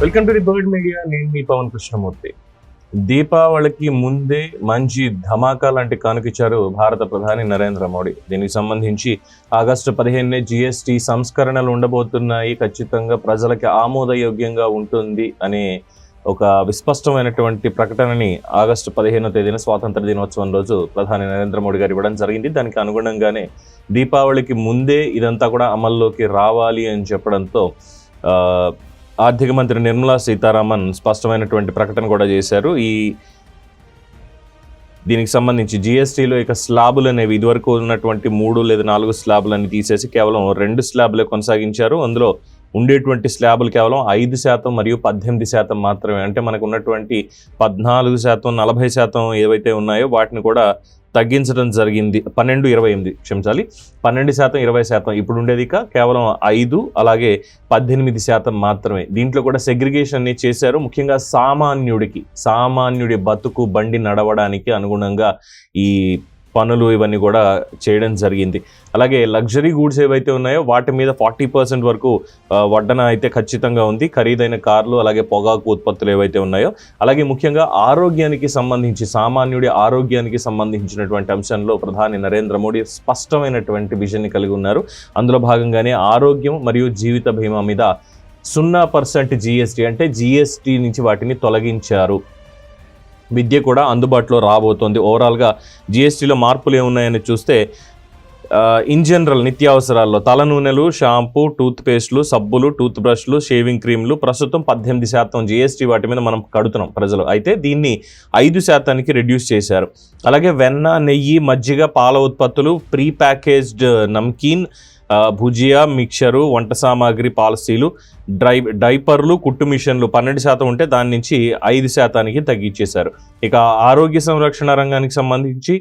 Welcome to the Bird Media. నేను మీ పవన్ కృష్ణమూర్తి. దీపావళికి ముందే మంచి ధమాకా లాంటి కానుకిచ్చారు భారత ప్రధాని నరేంద్ర మోడీ. దీనికి సంబంధించి ఆగస్టు పదిహేనునే జిఎస్టీ సంస్కరణలు ఉండబోతున్నాయి. ఖచ్చితంగా ప్రజలకి ఆమోదయోగ్యంగా ఉంటుంది అనే ఒక విస్పష్టమైనటువంటి ప్రకటనని ఆగస్టు పదిహేనో తేదీన స్వాతంత్ర దినోత్సవం రోజు ప్రధాని నరేంద్ర మోడీ గారు ఇవ్వడం జరిగింది. దానికి అనుగుణంగానే దీపావళికి ముందే ఇదంతా కూడా అమల్లోకి రావాలి అని చెప్పడంతో ఆర్థిక మంత్రి నిర్మలా సీతారామన్ స్పష్టమైనటువంటి ప్రకటన కూడా చేశారు. ఈ దీనికి సంబంధించి జిఎస్టీలో ఇక స్లాబులు అనేవి ఇదివరకు ఉన్నటువంటి మూడు లేదా నాలుగు స్లాబులని తీసేసి కేవలం రెండు స్లాబులే కొనసాగించారు. అందులో ఉండేటువంటి స్లాబులు కేవలం ఐదు శాతం మరియు పద్దెనిమిది శాతం మాత్రమే. అంటే మనకు ఉన్నటువంటి పద్నాలుగు శాతం నలభై శాతం ఏవైతే ఉన్నాయో వాటిని కూడా తగ్గించడం జరిగింది. పన్నెండు ఇరవై ఎనిమిది క్షమించాలి. పన్నెండు శాతం ఇరవై శాతం ఇప్పుడు ఉండేది ఇక. కేవలం ఐదు అలాగే పద్దెనిమిది శాతం మాత్రమే. దీంట్లో కూడా సెగ్రిగేషన్ని చేశారు. ముఖ్యంగా సామాన్యుడికి సామాన్యుడి బతుకు బండి నడవడానికి అనుగుణంగా ఈ పనులు ఇవన్నీ కూడా చేయడం జరిగింది. అలాగే లగ్జరీ గూడ్స్ ఏవైతే ఉన్నాయో వాటి మీద ఫార్టీ పర్సెంట్ వరకు వడ్డన అయితే ఖచ్చితంగా ఉంది. ఖరీదైన కార్లు అలాగే పొగాకు ఉత్పత్తులు ఏవైతే ఉన్నాయో అలాగే ముఖ్యంగా ఆరోగ్యానికి సంబంధించి సామాన్యుడి ఆరోగ్యానికి సంబంధించినటువంటి అంశంలో ప్రధాని నరేంద్ర మోడీ స్పష్టమైనటువంటి విజన్ని కలిగి ఉన్నారు. అందులో భాగంగానే ఆరోగ్యం మరియు జీవిత బీమా మీద సున్నా పర్సెంట్ జిఎస్టీ అంటే జిఎస్టీ నుంచి వాటిని తొలగించారు. విద్య కూడా అందుబాటులో రాబోతోంది. ఓవరాల్గా జిఎస్టీలో మార్పులు ఏమున్నాయని చూస్తే ఇన్ జనరల్ నిత్యావసరాల్లో తల నూనెలు షాంపూ టూత్ పేస్ట్లు సబ్బులు టూత్ బ్రష్లు షేవింగ్ క్రీమ్లు ప్రస్తుతం పద్దెనిమిది శాతం జిఎస్టీ వాటి మీద మనం కడుతున్నాం ప్రజలు. అయితే దీన్ని ఐదు శాతానికి రెడ్యూస్ చేశారు. అలాగే వెన్న నెయ్యి మజ్జిగ పాల ఉత్పత్తులు pre packaged namkeen bhujia mixture వంట సామాగ్రి పాలసీలు డ్రై డైపర్లు కుట్టు మిషన్లు పన్నెండు శాతం ఉంటే దాని నుంచి ఐదు శాతానికి తగ్గించేశారు ఇక ఆరోగ్య సంరక్షణ రంగానికి సంబంధించి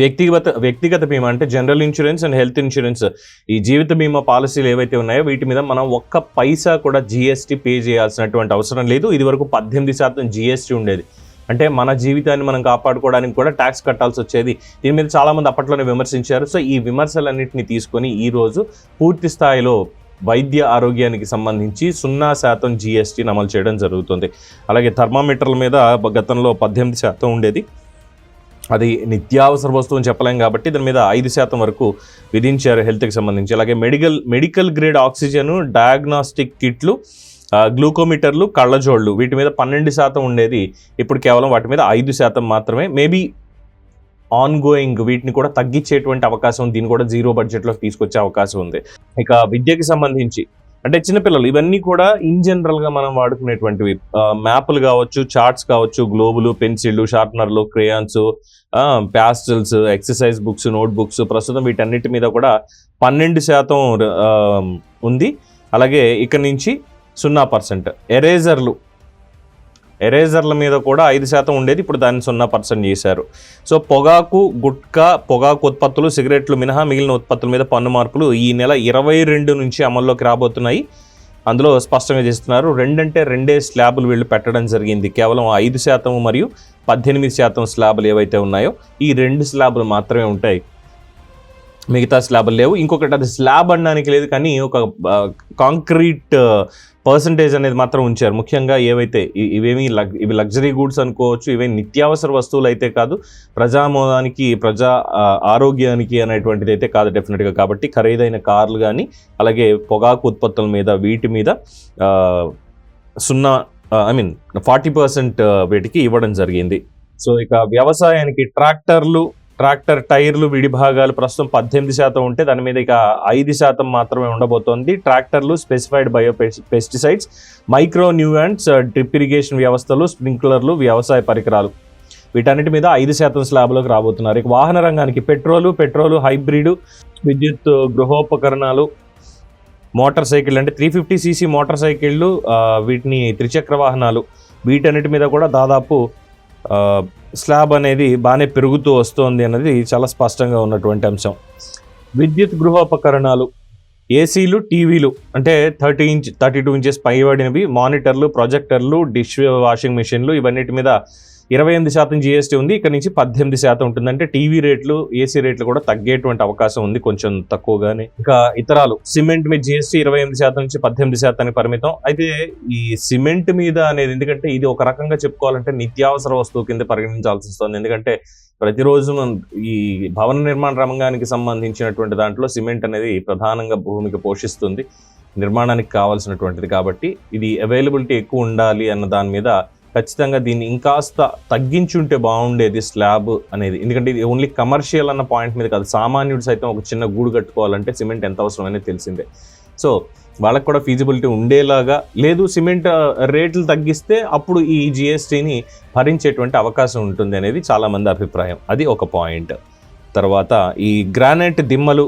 వ్యక్తిగత వ్యక్తిగత బీమా అంటే general insurance and health insurance. ఈ జీవిత బీమా పాలసీలు ఏవైతే ఉన్నాయో వీటి మీద మనం ఒక్క పైసా కూడా జిఎస్టీ పే చేయాల్సినటువంటి అవసరం లేదు. ఇది వరకు పద్దెనిమిది శాతం జిఎస్టీ ఉండేది. అంటే మన జీవితాన్ని మనం కాపాడుకోవడానికి కూడా ట్యాక్స్ కట్టాల్సి వచ్చేది. దీని మీద చాలామంది అప్పట్లోనే విమర్శించారు. సో ఈ విమర్శలన్నింటినీ తీసుకొని ఈరోజు పూర్తి స్థాయిలో వైద్య ఆరోగ్యానికి సంబంధించి సున్నా శాతం జిఎస్టీని అమలు చేయడం జరుగుతుంది. అలాగే థర్మామీటర్ల మీద గతంలో పద్దెనిమిది శాతం ఉండేది. అది నిత్యావసర వస్తువు అని చెప్పలేం కాబట్టి దాని మీద ఐదు శాతం వరకు విధించారు హెల్త్కి సంబంధించి. అలాగే medical medical grade oxygen diagnostic కిట్లు గ్లూకోమీటర్లు కళ్ళజోళ్ళు వీటి మీద పన్నెండు శాతం ఉండేది ఇప్పుడు కేవలం వాటి మీద ఐదు శాతం మాత్రమే. మేబీ ఆన్ గోయింగ్ వీటిని కూడా తగ్గించేటువంటి అవకాశం దీన్ని కూడా జీరో బడ్జెట్లోకి తీసుకొచ్చే అవకాశం ఉంది. ఇక విద్యకి సంబంధించి అంటే చిన్నపిల్లలు ఇవన్నీ కూడా ఇన్ జనరల్గా మనం వాడుకునేటువంటివి. మ్యాప్లు కావచ్చు చార్ట్స్ కావచ్చు గ్లోబులు పెన్సిళ్ళు షార్ప్నర్లు crayons pastels exercise books notebooks ప్రస్తుతం వీటన్నిటి మీద కూడా పన్నెండు శాతం ఉంది. అలాగే ఇక్కడ నుంచి సున్నా పర్సెంట్. ఎరేజర్లు. ఎరేజర్ల మీద కూడా ఐదు శాతం ఉండేది ఇప్పుడు దాన్ని సున్నా పర్సెంట్ చేశారు. సో పొగాకు గుట్కా పొగాకు ఉత్పత్తులు సిగరెట్లు మినహా మిగిలిన ఉత్పత్తుల మీద పన్ను మార్పులు ఈ నెల ఇరవై రెండు నుంచి అమల్లోకి రాబోతున్నాయి. అందులో స్పష్టంగా చేస్తున్నారు రెండంటే రెండే స్లాబులు వీళ్ళు పెట్టడం జరిగింది. కేవలం ఐదు శాతం మరియు పద్దెనిమిది శాతం స్లాబులు ఏవైతే ఉన్నాయో ఈ రెండు స్లాబులు మాత్రమే ఉంటాయి. మిగతా స్లాబ్లు లేవు. ఇంకొకటి అది స్లాబ్ అనడానికి లేదు కానీ ఒక కాంక్రీట్ పర్సంటేజ్ అనేది మాత్రం ఉంచారు. ముఖ్యంగా ఏవైతే ఇవేమి లగ్ ఇవి లగ్జరీ గూడ్స్ అనుకోవచ్చు ఇవే నిత్యావసర వస్తువులు అయితే కాదు ప్రజామోదానికి ప్రజా ఆరోగ్యానికి అనేటువంటిది అయితే కాదు డెఫినెట్గా కాబట్టి ఖరీదైన కార్లు కానీ అలాగే పొగాకు ఉత్పత్తుల మీద వీటి మీద సున్నా ఐ మీన్ ఫార్టీ పర్సెంట్ వీటికి ఇవ్వడం జరిగింది. సో ఇక వ్యవసాయానికి ట్రాక్టర్లు ట్రాక్టర్ టైర్లు విడి భాగాలు ప్రస్తుతం పద్దెనిమిది శాతం ఉంటే దాని మీద ఇక ఐదు శాతం మాత్రమే ఉండబోతోంది. ట్రాక్టర్లు specified bio pesticides micronutrients drip irrigation వ్యవస్థలు స్ప్రింక్లర్లు వ్యవసాయ పరికరాలు. వీటన్నిటి మీద ఐదు శాతం స్లాబ్లోకి రాబోతున్నారు. ఇక వాహన రంగానికి పెట్రోలు పెట్రోలు హైబ్రిడ్ విద్యుత్ గృహోపకరణాలు మోటార్ సైకిల్ అంటే త్రీ ఫిఫ్టీ సీసీ మోటార్ సైకిళ్ళు వీటిని త్రిచక్ర వాహనాలు వీటన్నిటి మీద కూడా దాదాపు స్లాబ్ అనేది బాగానే పెరుగుతూ వస్తోంది అన్నది చాలా స్పష్టంగా ఉన్నటువంటి అంశం. విద్యుత్ గృహోపకరణాలు ఏసీలు టీవీలు అంటే thirty inch thirty two inches పైబడినవి మానిటర్లు ప్రొజెక్టర్లు డిష్ వాషింగ్ మిషన్లు ఇవన్నిటి మీద ఇరవై ఎనిమిది శాతం జిఎస్టీ ఉంది. ఇక్కడ నుంచి పద్దెనిమిది శాతం ఉంటుంది. అంటే టీవీ రేట్లు ఏసీ రేట్లు కూడా తగ్గేటువంటి అవకాశం ఉంది కొంచెం తక్కువగానే. ఇంకా ఇతరాలు సిమెంట్ మీద జిఎస్టీ ఇరవై ఎనిమిది శాతం నుంచి పద్దెనిమిది శాతానికి పరిమితం. అయితే ఈ సిమెంట్ మీద అనేది ఎందుకంటే ఇది ఒక రకంగా చెప్పుకోవాలంటే నిత్యావసర వస్తువు కింద పరిగణించాల్సి వస్తుంది. ఎందుకంటే ప్రతిరోజు ఈ భవన నిర్మాణ రంగానికి సంబంధించినటువంటి దాంట్లో సిమెంట్ అనేది ప్రధానంగా భూమికి పోషిస్తుంది. నిర్మాణానికి కావాల్సినటువంటిది కాబట్టి ఇది అవైలబిలిటీ ఎక్కువ ఉండాలి అన్న దాని మీద ఖచ్చితంగా దీన్ని ఇంకాస్త తగ్గించి ఉంటే బాగుండేది స్లాబ్ అనేది. ఎందుకంటే ఇది ఓన్లీ కమర్షియల్ అన్న పాయింట్ మీద కాదు సామాన్యుడు సైతం ఒక చిన్న గూడు కట్టుకోవాలంటే సిమెంట్ ఎంత అవసరం అనేది తెలిసిందే. సో వాళ్ళకు కూడా ఫీజిబిలిటీ ఉండేలాగా లేదు సిమెంట్ రేట్లు uh, తగ్గిస్తే అప్పుడు ఈ జిఎస్టీని భరించేటువంటి అవకాశం ఉంటుంది అనేది చాలామంది అభిప్రాయం. అది ఒక పాయింట్ తర్వాత ఈ గ్రానైట్ దిమ్మలు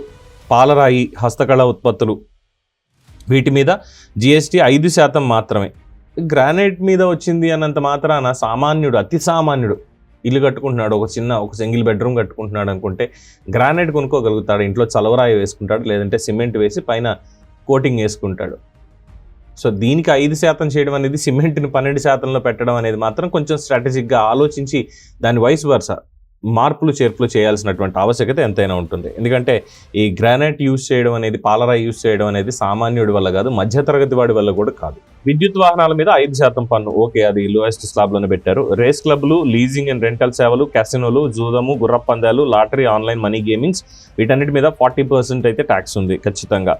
పాలరాయి హస్తకళ ఉత్పత్తులు వీటి మీద జిఎస్టీ ఐదు శాతం మాత్రమే. గ్రానైట్ మీద వచ్చింది అన్నంత మాత్రాన సామాన్యుడు అతి సామాన్యుడు ఇల్లు కట్టుకుంటున్నాడు ఒక చిన్న ఒక సింగిల్ బెడ్రూమ్ కట్టుకుంటున్నాడు అనుకుంటే గ్రానైట్ కొనుక్కోగలుగుతాడు ఇంట్లో చలవరాయి వేసుకుంటాడు లేదంటే సిమెంట్ వేసి పైన కోటింగ్ వేసుకుంటాడు. సో దీనికి ఐదు శాతం చేయడం అనేది సిమెంట్ని పన్నెండు శాతంలో పెట్టడం అనేది మాత్రం కొంచెం స్ట్రాటజిక్గా ఆలోచించి దాని వయసు వరుస మార్పులు చేర్పులు చేయాల్సినటువంటి ఆవశ్యకత ఎంతైనా ఉంటుంది. ఎందుకంటే ఈ గ్రానైట్ యూజ్ చేయడం అనేది పాలరాయి యూజ్ చేయడం అనేది సామాన్యుడి వల్ల కాదు మధ్యతరగతి వాడి వల్ల కూడా కాదు. విద్యుత్ వాహనాల మీద ఐదు శాతం పన్ను. ఓకే అది లోయెస్ట్ స్లాబ్లోనే పెట్టారు. రేస్ క్లబ్లు లీజింగ్ అండ్ రెంటల్ సేవలు క్యాసినోలు జూదము గుర్రపందాలు లాటరీ ఆన్లైన్ మనీ గేమింగ్స్ వీటన్నిటి మీద ఫార్టీ పర్సెంట్ అయితే ట్యాక్స్ ఉంది ఖచ్చితంగా.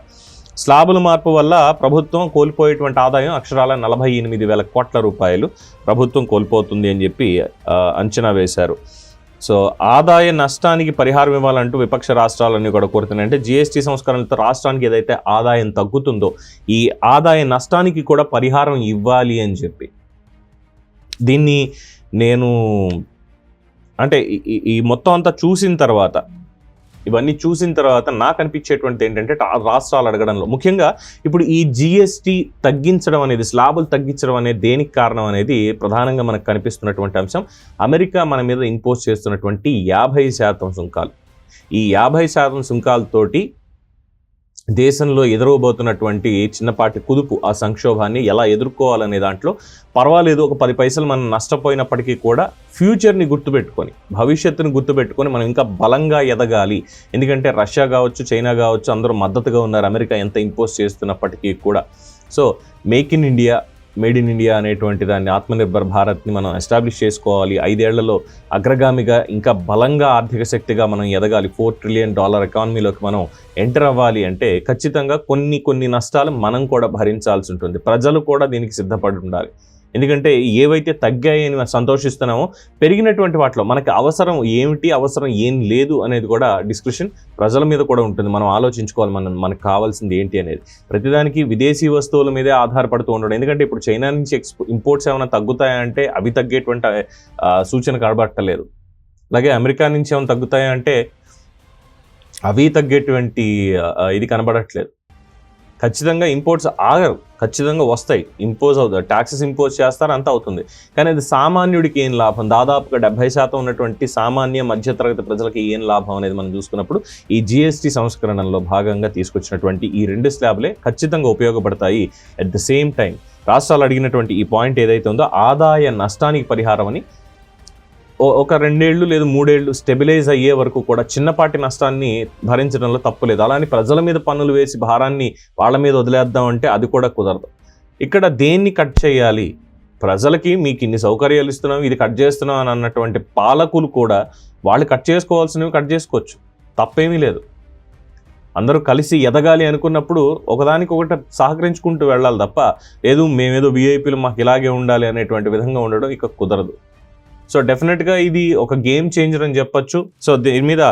స్లాబుల మార్పు వల్ల ప్రభుత్వం కోల్పోయేటువంటి ఆదాయం అక్షరాల నలభై ఎనిమిది వేల కోట్ల రూపాయలు ప్రభుత్వం కోల్పోతుంది అని చెప్పి అంచనా వేశారు. సో ఆదాయ నష్టానికి పరిహారం ఇవ్వాలంటూ విపక్ష రాష్ట్రాలన్నీ కూడా కోరుతున్నాయి. అంటే జిఎస్టీ సంస్కరణలతో రాష్ట్రానికి ఏదైతే ఆదాయం తగ్గుతుందో ఈ ఆదాయ నష్టానికి కూడా పరిహారం ఇవ్వాలి అని చెప్పి. దీన్ని నేను అంటే ఈ మొత్తం అంతా చూసిన తర్వాత ఇవన్నీ చూసిన తర్వాత నాకు అనిపించేటువంటిది ఏంటంటే రాష్ట్రాలు అడగడంలో. ముఖ్యంగా ఇప్పుడు ఈ జిఎస్టీ తగ్గించడం అనేది స్లాబులు తగ్గించడం అనేది దేనికి కారణం అనేది ప్రధానంగా మనకు కనిపిస్తున్నటువంటి అంశం. అమెరికా మన మీద ఇంపోజ్ చేస్తున్నటువంటి యాభై శాతం సుంకాలు. ఈ యాభై శాతం సుంకాలతోటి దేశంలో ఎదురవబోతున్నటువంటి చిన్నపాటి కుదుపు ఆ సంక్షోభాన్ని ఎలా ఎదుర్కోవాలనే దాంట్లో పర్వాలేదు ఒక పది పైసలు మనం నష్టపోయినప్పటికీ కూడా ఫ్యూచర్ని గుర్తుపెట్టుకొని భవిష్యత్తుని గుర్తుపెట్టుకొని మనం ఇంకా బలంగా ఎదగాలి. ఎందుకంటే రష్యా కావచ్చు చైనా కావచ్చు అందరూ మద్దతుగా ఉన్నారు అమెరికా ఎంత ఇంపోజ్ చేస్తున్నప్పటికీ కూడా. So make in India made in India అనేటువంటి దాన్ని ఆత్మనిర్భర్ భారత్ని మనం ఎస్టాబ్లిష్ చేసుకోవాలి. ఐదేళ్ళలో అగ్రగామిగా ఇంకా బలంగా ఆర్థిక శక్తిగా మనం ఎదగాలి. ఫోర్ ట్రిలియన్ డాలర్ ఎకానమీలోకి మనం ఎంటర్ అవ్వాలి అంటే ఖచ్చితంగా కొన్ని కొన్ని నష్టాలు మనం కూడా భరించాల్సి ఉంటుంది. ప్రజలు కూడా దీనికి సిద్ధపడి ఉండాలి. ఎందుకంటే ఏవైతే తగ్గాయని సంతోషిస్తున్నామో పెరిగినటువంటి వాటిలో మనకి అవసరం ఏమిటి అవసరం ఏం లేదు అనేది కూడా డిస్కషన్ ప్రజల మీద కూడా ఉంటుంది. మనం ఆలోచించుకోవాలి మనం మనకు కావాల్సింది ఏంటి అనేది. ప్రతిదానికి విదేశీ వస్తువుల మీదే ఆధారపడుతూ ఉండడం. ఎందుకంటే ఇప్పుడు చైనా నుంచి ఎక్స్పో ఇంపోర్ట్స్ ఏమైనా తగ్గుతాయంటే అవి తగ్గేటువంటి సూచన కనబట్టలేదు అలాగే అమెరికా నుంచి ఏమైనా తగ్గుతాయంటే అవి తగ్గేటువంటి ఇది కనబడట్లేదు. ఖచ్చితంగా ఇంపోర్ట్స్ ఆగరు. ఖచ్చితంగా వస్తాయి. ఇంపోజ్ అవుతాయి. ట్యాక్సెస్ ఇంపోజ్ చేస్తారు అంత అవుతుంది. కానీ అది సామాన్యుడికి ఏం లాభం? దాదాపుగా డెబ్బై శాతం ఉన్నటువంటి సామాన్య మధ్యతరగతి ప్రజలకి ఏం లాభం అనేది మనం చూసుకున్నప్పుడు ఈ జిఎస్టీ సంస్కరణలో భాగంగా తీసుకొచ్చినటువంటి ఈ రెండు స్లాబ్లే ఖచ్చితంగా ఉపయోగపడతాయి అట్ ద సేమ్ టైం రాష్ట్రాలు అడిగినటువంటి ఈ పాయింట్ ఏదైతే ఉందో ఆదాయ నష్టానికి పరిహారం అని ఒక రెండేళ్ళు లేదు మూడేళ్ళు స్టెబిలైజ్ అయ్యే వరకు కూడా చిన్నపాటి నష్టాన్ని భరించడంలో తప్పులేదు అలానే ప్రజల మీద పన్నులు వేసి భారాన్ని వాళ్ళ మీద వదిలేద్దాం అంటే అది కూడా కుదరదు. ఇక్కడ దేన్ని కట్ చేయాలి? ప్రజలకి మీకు ఇన్ని సౌకర్యాలు ఇస్తున్నాం ఇది కట్ చేస్తున్నాం అని అన్నటువంటి పాలకులు కూడా వాళ్ళు కట్ చేసుకోవాల్సినవి కట్ చేసుకోవచ్చు. తప్పేమీ లేదు. అందరూ కలిసి ఎదగాలి అనుకున్నప్పుడు ఒకదానికి ఒకటి సహకరించుకుంటూ వెళ్ళాలి తప్ప లేదు మేమేదో వీఐపీలు మాకు ఇలాగే ఉండాలి అనేటువంటి విధంగా ఉండడం ఇక కుదరదు. సో డెఫినెట్గా ఇది ఒక గేమ్ చేంజర్ అని చెప్పొచ్చు. సో దీని మీద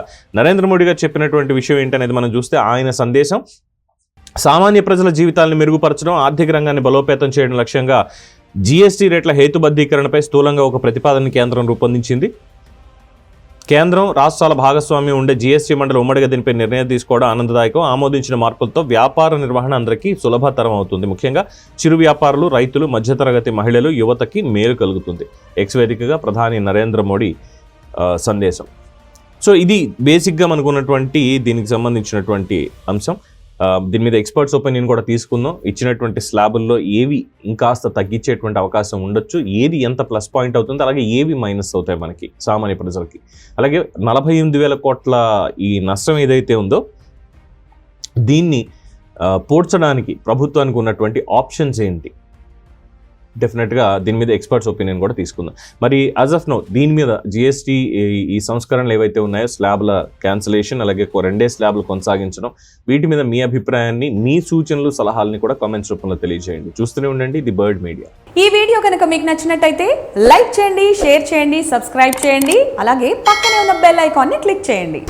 నరేంద్ర మోడీ గారు చెప్పినటువంటి విషయం ఏంటనేది మనం చూస్తే ఆయన సందేశం. సామాన్య ప్రజల జీవితాలను మెరుగుపరచడం ఆర్థిక రంగాన్ని బలోపేతం చేయడం లక్ష్యంగా జీఎస్టీ రేట్ల హేతుబద్ధీకరణపై స్థూలంగా ఒక ప్రతిపాదన కేంద్రం రూపొందించింది. కేంద్రం రాష్ట్రాల భాగస్వామ్యం ఉండే జీఎస్టీ మండలి ఉమ్మడిగా దీనిపై నిర్ణయం తీసుకోవడం ఆనందదాయకం. ఆమోదించిన మార్పులతో వ్యాపార నిర్వహణ అందరికీ సులభతరం అవుతుంది. ముఖ్యంగా చిరు వ్యాపారులు రైతులు మధ్యతరగతి మహిళలు యువతకి మేలు కలుగుతుంది. ఎక్స్ వేదికగా ప్రధాని నరేంద్ర మోడీ సందేశం. సో ఇది బేసిక్గా మనకున్నటువంటి దీనికి సంబంధించినటువంటి అంశం. దీని మీద ఎక్స్పర్ట్స్ ఒపీనియన్ కూడా తీసుకుందాం. ఇచ్చినటువంటి స్లాబుల్లో ఏవి ఇంకాస్త తగ్గించేటువంటి అవకాశం ఉండొచ్చు ఏది ఎంత ప్లస్ పాయింట్ అవుతుంది అలాగే ఏవి మైనస్ అవుతాయి మనకి సామాన్య ప్రజలకి. అలాగే నలభై ఎనిమిది వేల కోట్ల ఈ నష్టం ఏదైతే ఉందో దీన్ని పోడ్చడానికి ప్రభుత్వానికి ఉన్నటువంటి ఆప్షన్స్ ఏంటి? డెఫినెట్గా దీని మీద ఎక్స్పర్ట్స్ ఒపీనియన్ కూడా తీసుకుందాం. మరి యాజ్ ఆఫ్ నో దీని మీద జిఎస్టీ ఈ సంస్కరణలు ఏవైతే ఉన్నాయో స్లాబ్ల క్యాన్సిలేషన్ అలాగే రెండే స్లాబ్లు కొనసాగించడం వీటి మీద మీ అభిప్రాయాన్ని మీ సూచనలు సలహాలని కూడా కామెంట్స్ రూపంలో తెలియజేయండి. చూస్తూనే ఉండండి ది బర్డ్ మీడియా ఈ వీడియో కనుక మీకు నచ్చినట్టయితే లైక్ చేయండి షేర్ చేయండి సబ్స్క్రైబ్ చేయండి అలాగే పక్కనే ఉన్న బెల్ ఐకాన్ని క్లిక్ చేయండి.